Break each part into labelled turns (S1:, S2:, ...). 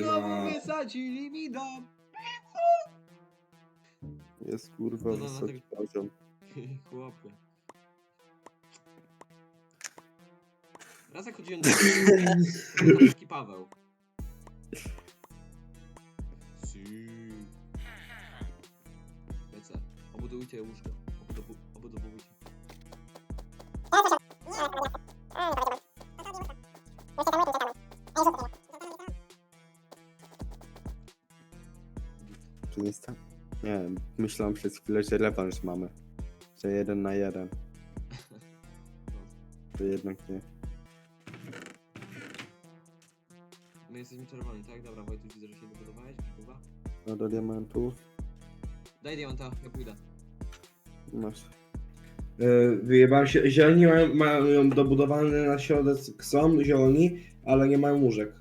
S1: Znowu
S2: Na...
S1: wysadzili mi dom.
S3: Jest kurwa
S1: No, no, no,
S3: wysoki poziom.
S1: Chłopie. Raz jak chodziłem do taki Paweł. Si. Lecę. Obudujcie łóżko.
S3: Nie wiem, myślałem przez chwilę, że rewanż mamy. Że jeden na jeden. To jednak nie.
S1: My jesteśmy czerwoni, tak? Dobra, Wojtuś, widzę, że się. Kurwa.
S3: No do diamentów
S1: Daj diamanta, ja pójdę.
S3: masz.
S2: E, Wyjebałem się. Zieloni mają, mają dobudowane na środek są zieloni, ale nie mają łóżek.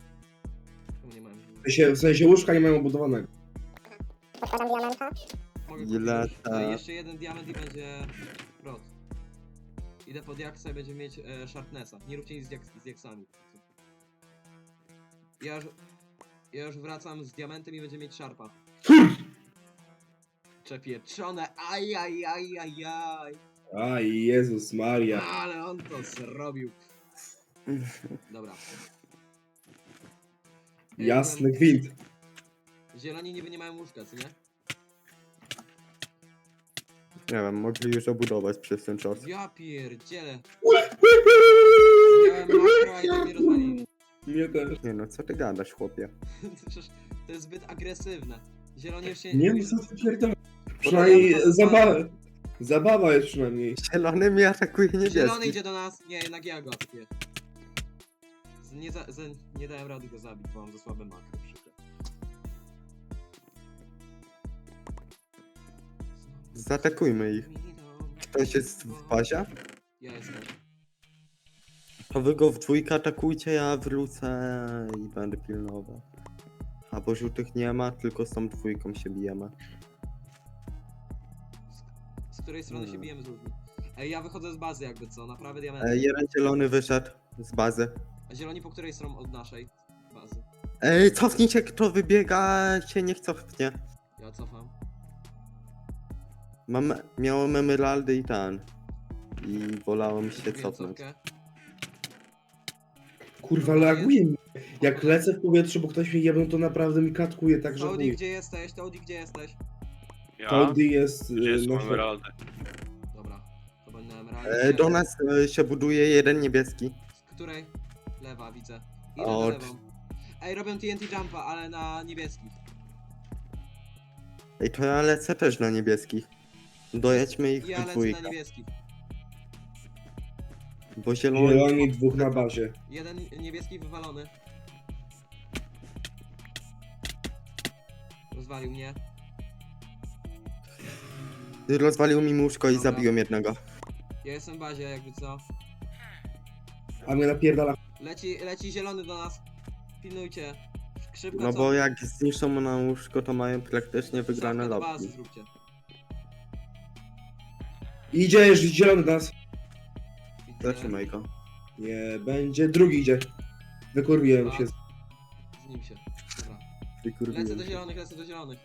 S1: Czemu nie mają?
S2: W sensie, w sensie łóżka nie mają obudowanego.
S1: Mogę
S3: Ile
S1: kupić
S3: ta-
S1: e, jeszcze jeden diament i będzie prot. Idę pod jaksa i będzie mieć e, sharpnessa. Nie róbcie nic z, jak, z jaksami. Ja już, ja już wracam z diamentem i będzie mieć sharpa. Czepieczone, aj, aj, aj, aj, aj.
S2: Aj, Jezus Maria.
S1: Ale on to zrobił. Dobra.
S2: Jasny gwint.
S1: Zieloni niby nie mają łóżka, co nie?
S3: Nie wiem, mogli już obudować przez ten czas.
S1: Ja pierdzielę. Miałem makro, a i tak mnie rozwalili.
S2: Mnie też.
S3: Nie no, co ty gadasz, chłopie?
S1: Przecież to jest zbyt agresywne. Zieloni już się...
S2: Nie wiem co ty pierdolę. Przynajmniej zabawa. Zabawa jest przynajmniej.
S3: Zielony mnie atakuje
S1: Zielony
S3: niebieski.
S1: idzie do nas. Nie, jednak ja go atakuję. Z- Nie, za, za, nie dałem rady go zabić, bo mam za słabe makro.
S3: Zaatakujmy ich. Ktoś jest w bazie?
S1: Ja jestem.
S3: To wy go w dwójkę atakujcie, ja wrócę i będę pilnował. A bo żółtych nie ma, tylko z tą dwójką się bijemy.
S1: Z, z której strony się
S3: Hmm.
S1: bijemy z ludźmi? Ej, ja wychodzę z bazy jakby co, na prawy diament.
S3: E, jeden zielony wyszedł z bazy.
S1: A zieloni po której stronie od naszej bazy?
S3: Ej, cofnijcie, kto wybiega, się niech cofnie. Mam, miałem emeraldy i ten. I wolałem się cofnąć.
S2: Kurwa, laguje mi. Jak lecę w powietrzu, bo ktoś mnie jebną, to naprawdę mi katkuje tak, że
S1: Audi, gdzie jesteś? Audi, gdzie jesteś?
S4: Ja?
S2: Toldy jest...
S4: Gdzie jest no, emeraldy?
S1: Dobra, to będę emeraldy.
S3: E, do nas e, się buduje jeden niebieski.
S1: Z której? Lewa, widzę. Idę
S3: Od-
S1: na lewą. Ej, robią TNT jumpa, ale na niebieskich.
S3: Ej, to ja lecę też na niebieskich. Dojedźmy ich
S1: Ja
S3: w
S1: lecę na
S3: dwójkę. Bo zieloni...
S2: Zieloni dwóch na bazie.
S1: Jeden niebieski wywalony. Rozwalił mnie.
S3: Rozwalił mi łóżko i
S1: Dobra.
S3: zabiłem jednego.
S1: Ja jestem w bazie, jakby co.
S2: A mnie napierdala.
S1: Leci, leci zielony do nas. Pilnujcie. Szybko
S3: No
S1: co?
S3: bo jak zniszczą na łóżko, to mają praktycznie wygrane
S1: do bazy
S3: lobby.
S1: zróbcie.
S2: Idzie już zielony do nas.
S3: Zatrzymaj go.
S2: Nie, będzie. Drugi idzie. Wykurwiłem się.
S1: Z nim się. Dobra.
S3: Wykurwiłem
S1: Lecę do
S3: się.
S1: zielonych, lecę do zielonych.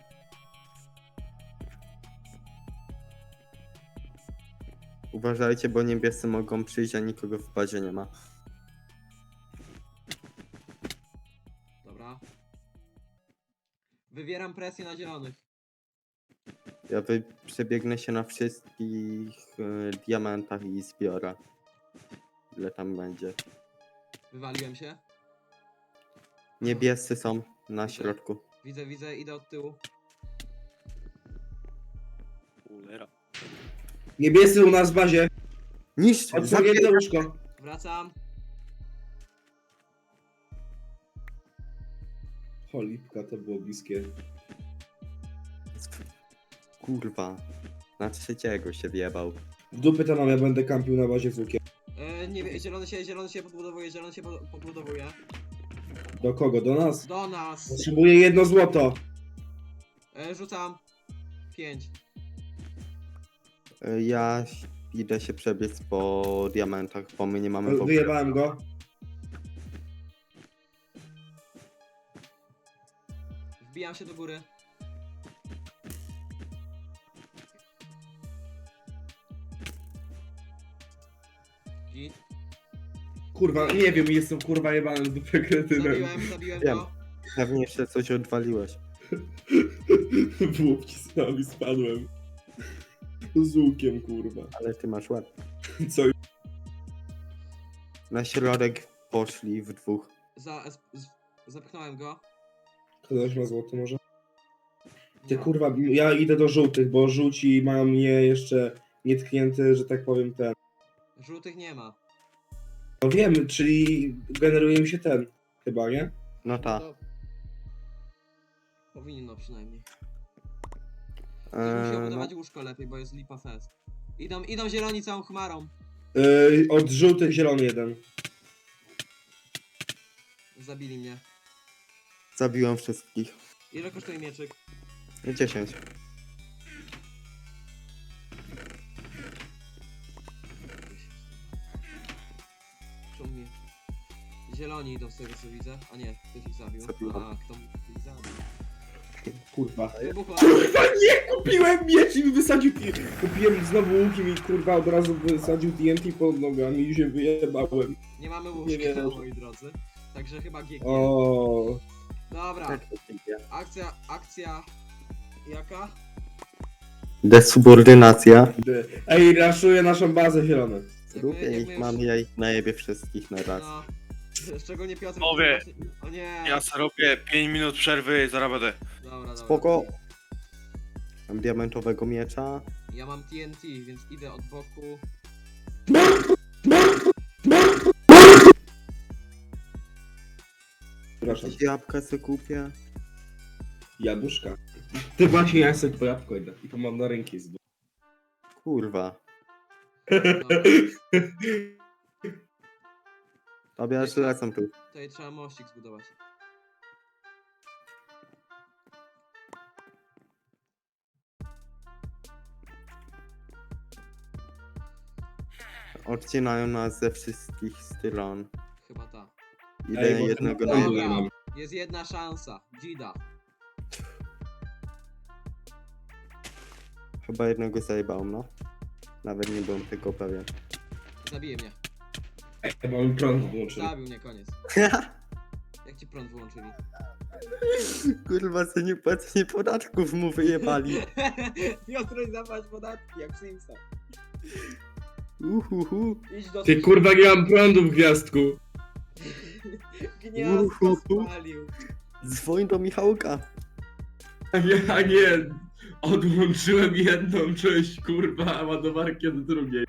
S3: Uważajcie, bo niebiescy mogą przyjść, a nikogo w bazie nie ma.
S1: Dobra. Wywieram presję na zielonych.
S3: Ja wy... przebiegnę się na wszystkich e, diamentach i zbiorę. Ile tam będzie.
S1: Wywaliłem się.
S3: Niebiescy są na środku.
S1: Widzę, widzę, idę od tyłu.
S4: Cholera.
S2: Niebiescy u nas w bazie.
S3: Niszcz!
S2: To łóżko.
S1: Wracam.
S2: Cholipka, to było bliskie.
S3: Kurwa. Na trzeciego się wjebał.
S2: W dupy to mam, ja będę kampił na bazie z łukiem.
S1: E, nie wiem, zielony się, zielony się podbudowuje, zielony się pod- podbudowuje.
S2: Do kogo? Do nas?
S1: Do nas!
S2: Potrzebuję jedno złoto.
S1: E, rzucam. Pięć.
S3: E, Ja idę się przebiec po diamentach, bo my nie mamy w ogóle.
S2: Wyjebałem go.
S1: Wbijam się do góry.
S2: Kurwa, nie wiem, jestem kurwa jebany z dupy kretynem.
S1: Zabiłem, zabiłem
S3: Wiem.
S1: go.
S3: Pewnie jeszcze coś odwaliłeś.
S2: W łupki z nami spadłem. Z łukiem, kurwa.
S3: Ale ty masz łeb.
S2: Co?
S3: Na środek poszli w dwóch.
S1: Za, z, zapchnąłem go.
S2: Ktoś ma złoto może? Ty
S1: No.
S2: kurwa, ja idę do żółtych, bo żółci mają mnie jeszcze nietknięty, że tak powiem, ten.
S1: Żółtych nie ma.
S2: No wiem, czyli generuje mi się ten, chyba, nie?
S3: No ta.
S1: To... Powinno przynajmniej. Eee, musiał
S3: no,
S1: budować łóżko lepiej, bo jest lipa fest. Idą, idą zieloni całą chmarą.
S2: Yy, od żółtych zielony jeden.
S1: Zabili mnie.
S3: zabiłem wszystkich.
S1: Ile kosztuje mieczyk?
S3: 10.
S1: Zieloni idą z tego co widzę. A nie, ktoś ich zabił.
S3: Zabiłem.
S1: A, kto ich zabił?
S2: Kurwa.
S1: Wybuchła.
S2: Kurwa nie! Kupiłem miecz i wysadził TNT. Kupiłem znowu łuki i kurwa od razu wysadził TNT pod nogami i się wyjebałem.
S1: Nie mamy
S2: Nie
S1: łóżka,
S2: wierzę.
S1: moi drodzy. Także chyba GG.
S2: O.
S1: Dobra,
S3: Tak,
S1: akcja, akcja... Jaka?
S3: Desubordynacja.
S2: Ej, raszuję naszą bazę zielone.
S3: Lubię
S1: jak
S3: ich,
S1: my
S3: mam
S1: już-
S3: ja ich najebie wszystkich na raz.
S1: No. Szczególnie Piotr. Który właśnie- O nie.
S4: Ja sobie robię 5 minut przerwy, zaraz będę.
S1: Dobra, dobra.
S3: Spoko. Mam diamentowego miecza.
S1: Ja mam TNT, więc idę od boku.
S2: Przepraszam.
S3: Jabłka se kupię.
S2: Jabłuszka. Ty właśnie ja sobie po jabłko idę. I to mam na ręki z
S3: Kurwa.
S1: Dobra,
S3: Tobie aż lecą tu.
S1: tutaj trzeba mościk zbudować.
S3: Odcinają nas ze wszystkich stron.
S1: Chyba ta.
S3: Idę
S2: Ej, bo
S3: jednego
S2: ten
S3: na
S1: Dobra. Jest jedna szansa. Gida.
S3: Chyba jednego zajebałem, no. Nawet nie byłem tego pewien.
S1: Zabije mnie.
S2: Ej, mam prąd włączony.
S1: Zabił mnie, koniec. Jak ci prąd wyłączyli?
S3: Kurwa, co nie płacenie podatków mu wyjebali.
S1: Piotrek zapłać podatki, jak w Simsach.
S3: Uhuhu.
S1: Idź do
S2: Ty kurwa nie mam prądu w gwiazdku.
S1: Gniazdko
S3: Uhuhu.
S1: spalił.
S3: Dzwoń do Michałka.
S2: Ja nie. Odłączyłem jedną część kurwa ładowarki od drugiej.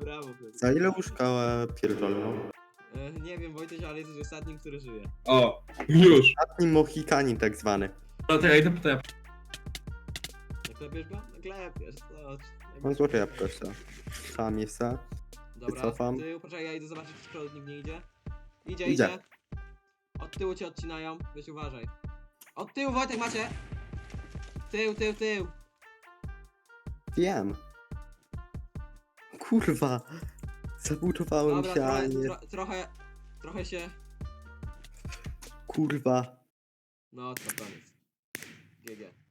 S1: Brawo, Piotr.
S3: Za ile łóżka pierdolną?
S1: E, Nie wiem, Wojtek, ale jesteś ostatnim, który żyje.
S2: O, już.
S3: Ostatni Mohikanin tak zwany.
S2: No to ja idę po te
S1: Naklepiesz go? Naklepiesz, to...
S3: Mam złote jabłko jeszcze. Tam jest se.
S1: Dobra,
S3: Wycofam.
S1: ty, poczekaj, ja idę zobaczyć, czy nikt nie idzie. Idzie,
S3: Idzie.
S1: idzie. Od tyłu cię odcinają, weź uważaj. Od tyłu, Wojtek, macie! Tył, tył, tył.
S3: Wiem. Kurwa. Zabudowałem
S1: Dobra,
S3: się, a
S1: trochę,
S3: nie...
S1: tro, trochę, trochę się...
S3: Kurwa.
S1: No, to koniec. GG.